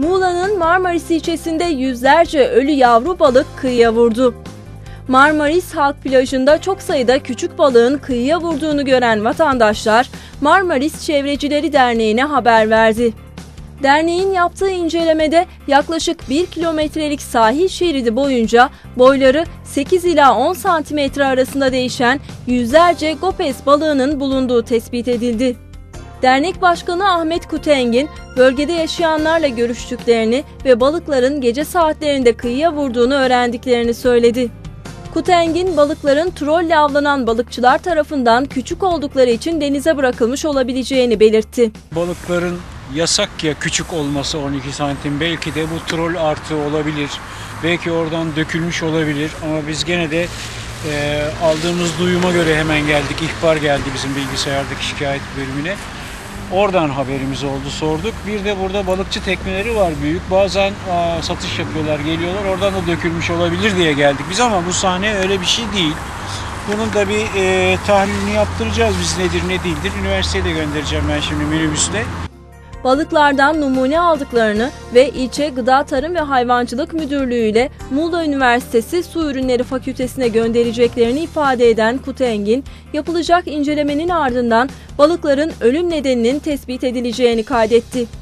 Muğla'nın Marmaris ilçesinde yüzlerce ölü yavru balık kıyıya vurdu. Marmaris Halk Plajı'nda çok sayıda küçük balığın kıyıya vurduğunu gören vatandaşlar Marmaris Çevrecileri Derneği'ne haber verdi. Derneğin yaptığı incelemede yaklaşık 1 kilometrelik sahil şeridi boyunca boyları 8 ila 10 santimetre arasında değişen yüzlerce gopes balığının bulunduğu tespit edildi. Dernek Başkanı Ahmet Kutengin, bölgede yaşayanlarla görüştüklerini ve balıkların gece saatlerinde kıyıya vurduğunu öğrendiklerini söyledi. Kutengin, balıkların trolle avlanan balıkçılar tarafından küçük oldukları için denize bırakılmış olabileceğini belirtti. Balıkların yasak ya küçük olması 12 santim belki de bu troll artı olabilir. Belki oradan dökülmüş olabilir ama biz gene de e, aldığımız duyuma göre hemen geldik. İhbar geldi bizim bilgisayardaki şikayet bölümüne. Oradan haberimiz oldu sorduk. Bir de burada balıkçı tekneleri var büyük. Bazen aa, satış yapıyorlar geliyorlar oradan da dökülmüş olabilir diye geldik biz ama bu sahne öyle bir şey değil. Bunun da bir e, tahlilini yaptıracağız biz nedir ne değildir. Üniversiteye de göndereceğim ben şimdi minibüsle. Balıklardan numune aldıklarını ve ilçe Gıda Tarım ve Hayvancılık Müdürlüğü ile Muğla Üniversitesi Su Ürünleri Fakültesine göndereceklerini ifade eden Kutengin, yapılacak incelemenin ardından balıkların ölüm nedeninin tespit edileceğini kaydetti.